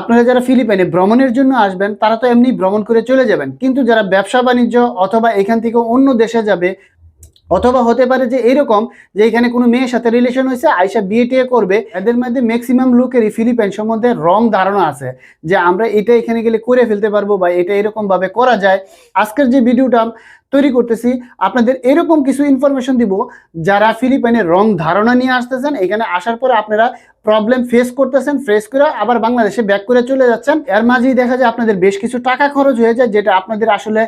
আপনারা যারা ফিলিপাইনে ভ্রমণের জন্য আসবেন, তারা তো এমনি ভ্রমণ করে চলে যাবেন। কিন্তু যারা ব্যবসা বাণিজ্য অথবা এখান থেকে অন্য দেশে যাবে, অথবা হতে পারে যে এরকম যে এখানে কোনো মেয়ের সাথে রিলেশন হয়েছে, আইসা বিয়ে টিয়ে করবে, এদের মধ্যে ম্যাক্সিমাম লোকেরই ফিলিপাইন সম্বন্ধে রং ধারণা আছে যে আমরা এটা এখানে গেলে করে ফেলতে পারব বা এটা এরকম ভাবে করা যায়। আজকের যে ভিডিওটা তৈরি করতেছি, আপনাদের এরকম কিছু ইনফরমেশন দিব যারা ফিলিপাইনের রং ধারণা নিয়ে আসতেছেন। এখানে আসার পরে আপনারা প্রবলেম ফেস করতেছেন ফেস করে আবার বাংলাদেশে ব্যাক করে চলে যাচ্ছেন। এর মাঝেই দেখা যায় আপনাদের বেশ কিছু টাকা খরচ হয়ে যায়, যেটা আপনাদের আসলে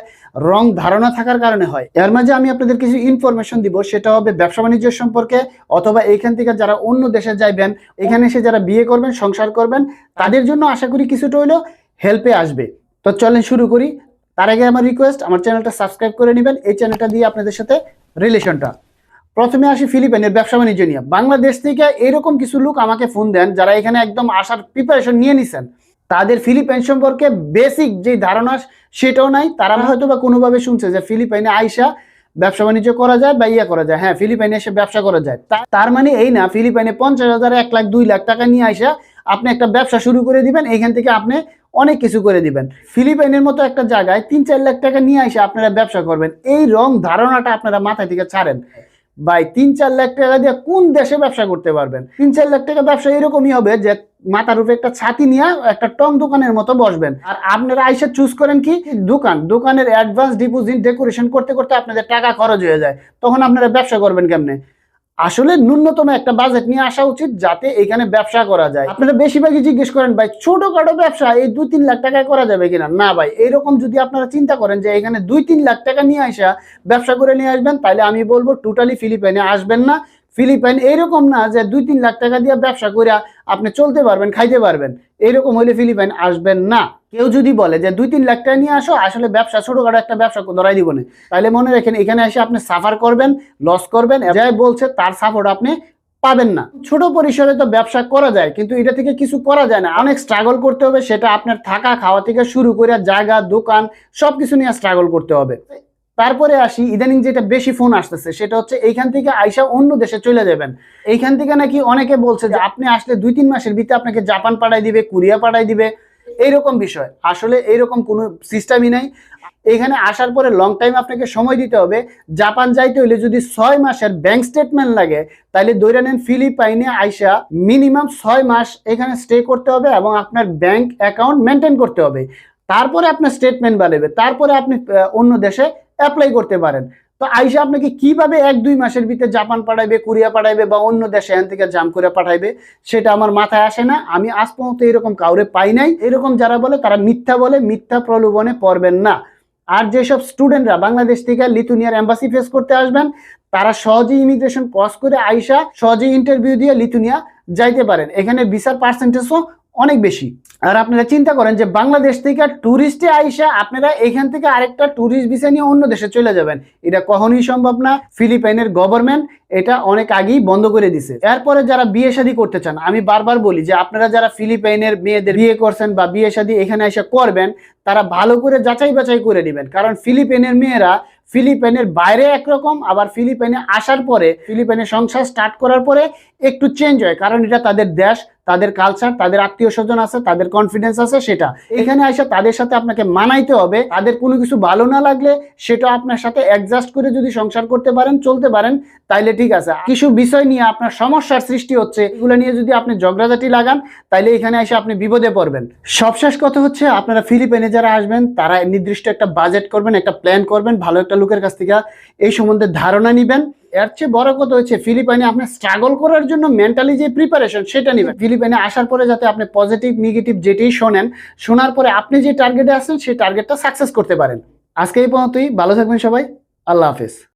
রং ধারণা থাকার কারণে হয়। এর মাঝে আমি আপনাদের কিছু ইনফরমেশন দিব, সেটা হবে ব্যবসা বাণিজ্যের সম্পর্কে, অথবা এইখান থেকে যারা অন্য দেশে যাইবেন, এখানে এসে যারা বিয়ে করবেন, সংসার করবেন, তাদের জন্য আশা করি কিছুটা হলেও হেল্পে আসবে। তো চলেন শুরু করি। তার আগে আমার রিকোয়েস্ট আমার চ্যানেলটা সাবস্ক্রাইব করে নেবেন। এই চ্যানেলটা দিয়ে আপনাদের সাথে রিলেশনটা প্রথমে আসি ফিলিপাইনের ব্যবসা বাণিজ্য নিয়ে। বাংলাদেশ থেকে এরকম কিছু লোক আমাকে ফোন দেন, যারা এখানে একদম আসার প্রিপারেশন নিয়ে নিছেন। তাদের ফিলিপাইন সম্পর্কে বেসিক যে ধারণা, সেটাও নাই। তারা হয়তো বা কোনোভাবে শুনছে যে ফিলিপাইনে আইসা ব্যবসা বাণিজ্য করা যায় বা ইয়া করা যায়। হ্যাঁ ফিলিপাইনে এসে ব্যবসা করা যায়। তার মানে এই না, ফিলিপাইনে পঞ্চাশ হাজার, এক লাখ, দুই লাখ টাকা নিয়ে আইসা আপনি একটা ব্যবসা শুরু করে দিবেন এইখান থেকে আপনি অনেক কিছু করে দিবেন। ফিলিপাইনের মতো একটা জায়গায় তিন চার লাখ টাকা নিয়ে এসে আপনারা ব্যবসা করবেন। এই রং ধারণাটা আপনারা মাথা থেকে ছাড়েন। ভাই, তিন চার লাখ টাকা দিয়ে কোন দেশে ব্যবসা করতে পারবেন? তিন চার লাখ টাকা ব্যবসা এরকমই হবে যে মাথার উপরে একটা ছাতি নিয়ে একটা টং দোকানের মতো বসবেন। আর আপনারা আইসে চুজ করেন কি? দোকান। দোকানের অ্যাডভান্স ডিপোজিট ডেকোরেশন করতে করতে আপনাদের টাকা খরচ হয়ে যায়। তখন আপনারা ব্যবসা করবেন কেমনে? আসলে ন্যূনতম একটা বাজেট নিয়ে আসা উচিত যাতে এখানে ব্যবসা করা যায়। আপনারা বেশিরভাগই জিজ্ঞেস করেন, ভাই, ছোটখাটো ব্যবসা, এই দুই তিন লাখ টাকায় করা যাবে কিনা? না, ভাই, এরকম যদি আপনারা চিন্তা করেন যে এখানে দুই তিন লাখ টাকা নিয়ে আসা, ব্যবসা করে নিয়ে আসবেন, তাহলে আমি বলব টোটালি ফিলিপাইনে আসবেন না ফিলিপাইন, এরকম না যে দুই তিন লাখ টাকা দিয়ে ব্যবসা করে আপনি চলতে পারবেন, খাইতে পারবেন। এরকম হলে ফিলিপাইন আসবেন না। কেউ যদি বলে যে দুই তিন লাখ টাকা নিয়ে আসো, আসলে ব্যবসা, ছোটখাটো একটা ব্যবসা ধরাই দিব না। তাহলে মনে রাখেন, এখানে এসে আপনি সাফার করবেন লস করবেন যাই বলছে তার সাপোর্ট আপনি পাবেন না। ছোট পরিসরে তো ব্যবসা করা যায়, কিন্তু এটা থেকে কিছু করা যায় না। অনেক স্ট্রাগল করতে হবে, সেটা আপনার থাকা, খাওয়া থেকে শুরু করে জায়গা, দোকান, সবকিছু নিয়ে স্ট্রাগল করতে হবে। তারপরে আসি, ইদানিং যেটা বেশি ফোন আসতেছে, সেটা হচ্ছে এইখান থেকে আইসা অন্য দেশে চলে যাবেন। এইখান থেকে নাকি অনেকে বলছে যে, আপনি আসলে দুই তিন মাসের ভিতরে আপনাকে জাপান পাঠাই দিবে, কোরিয়া পাঠাই দিবে। এইরকম বিষয়। আসলে এইরকম কোনো সিস্টেমই নাই। এখানে আসার পরে লং টাইম আপনাকে সময় দিতে হবে। জাপান যাইতে হলে যদি ছয় মাসের ব্যাংক স্টেটমেন্ট লাগে তাহলে দৈরা নেন ফিলিপাইনে আইসা মিনিমাম ছয় মাস এখানে স্টে করতে হবে এবং আপনার ব্যাংক অ্যাকাউন্ট মেনটেন করতে হবে। তারপরে আপনার স্টেটমেন্ট বাড়বে তারপরে আপনি অন্য দেশে অ্যাপ্লাই করতে পারেন। তো আইসা আপনাকে কীভাবে এক, দুই মাসের ভিতরে জাপান পাঠাইবে, কোরিয়া পাঠাইবে বা অন্য দেশে এখান থেকে জাম করে পাঠাইবে, সেটা আমার মাথায় আসে না। আমি আজ পর্যন্ত এরকম কাউরে পাই নাই। এরকম যারা বলে, তারা মিথ্যা বলে, মিথ্যা প্রলোভনে পড়বেন না। আর যেসব স্টুডেন্টরা বাংলাদেশ থেকে লিথুনিয়ার এম্বাসি ফেস করতে আসবেন, তারা সহজেই ইমিগ্রেশন ক্রস করে আইসা সহজেই ইন্টারভিউ দিয়ে লিথুনিয়া যাইতে পারেন। এখানে ভিসার পার্সেন্টেজও অনেক বেশি। আর আপনারা চিন্তা করেন যে বাংলাদেশ থেকে ট্যুরিস্টে আইসা আপনারা এখান থেকে আরেকটা ট্যুরিস্ট ভিসা নিয়ে অন্য দেশে চলে যাবেন। এটা কখনোই সম্ভব না। ফিলিপাইনের গভর্নমেন্ট এটা অনেক আগেই বন্ধ করে দিছে। এরপরে যারা বিয়ে শাদী করতে চান, আমি বারবার বলি যে আপনারা যারা ফিলিপাইনের মেয়েদের বিয়ে করছেন বা বিয়ে শাদী এখানে এসে করবেন, তারা ভালো করে যাচাই বাছাই করে নেবেন। কারণ ফিলিপাইনের মেয়েরা ফিলিপাইনের বাইরে একরকম, আবার ফিলিপাইনে আসার পরে ফিলিপাইনের সংসার স্টার্ট করার পরে একটু চেঞ্জ হয়। কারণ এটা তাদের দেশ, তাদের কালচার তাদের আত্মীয় স্বজন আছে, তাদের কনফিডেন্স আছে সেটা। এখানে এসে তাদের সাথে আপনাকে মানাইতে হবে। তাদের কোনো কিছু ভালো না লাগলে সেটা আপনার সাথে অ্যাডজাস্ট করে যদি সংসার করতে পারেন, চলতে পারেন, তাইলে ঠিক আছে। কিছু বিষয় নিয়ে আপনার সমস্যার সৃষ্টি হচ্ছে, এগুলো নিয়ে যদি আপনি ঝগড়াঝাটি লাগান, তাইলে এখানে এসে আপনি বিপদে পড়বেন। সবশেষ কথা হচ্ছে, আপনারা ফিলিপাইনে যারা আসবেন, তারা নির্দিষ্ট একটা বাজেট করবেন, একটা প্ল্যান করবেন, ভালো একটা লোকের কাছ থেকে এই সম্বন্ধে ধারণা নিবেন। এর চেয়ে বড় কথা হচ্ছে, ফিলিপাইনে আপনার স্ট্রাগল করার জন্য মেন্টালি যে প্রিপারেশন সেটা নিবেন। ফিলিপাইনে আসার পরে যাতে আপনি পজিটিভ নেগেটিভ যেটাই শোনেন, শোনার পরে আপনি যে টার্গেটে আসেন সেই টার্গেটটা সাকসেস করতে পারেন। আজকে এই পর্যন্তই, ভালো থাকবেন সবাই, আল্লাহ হাফেজ।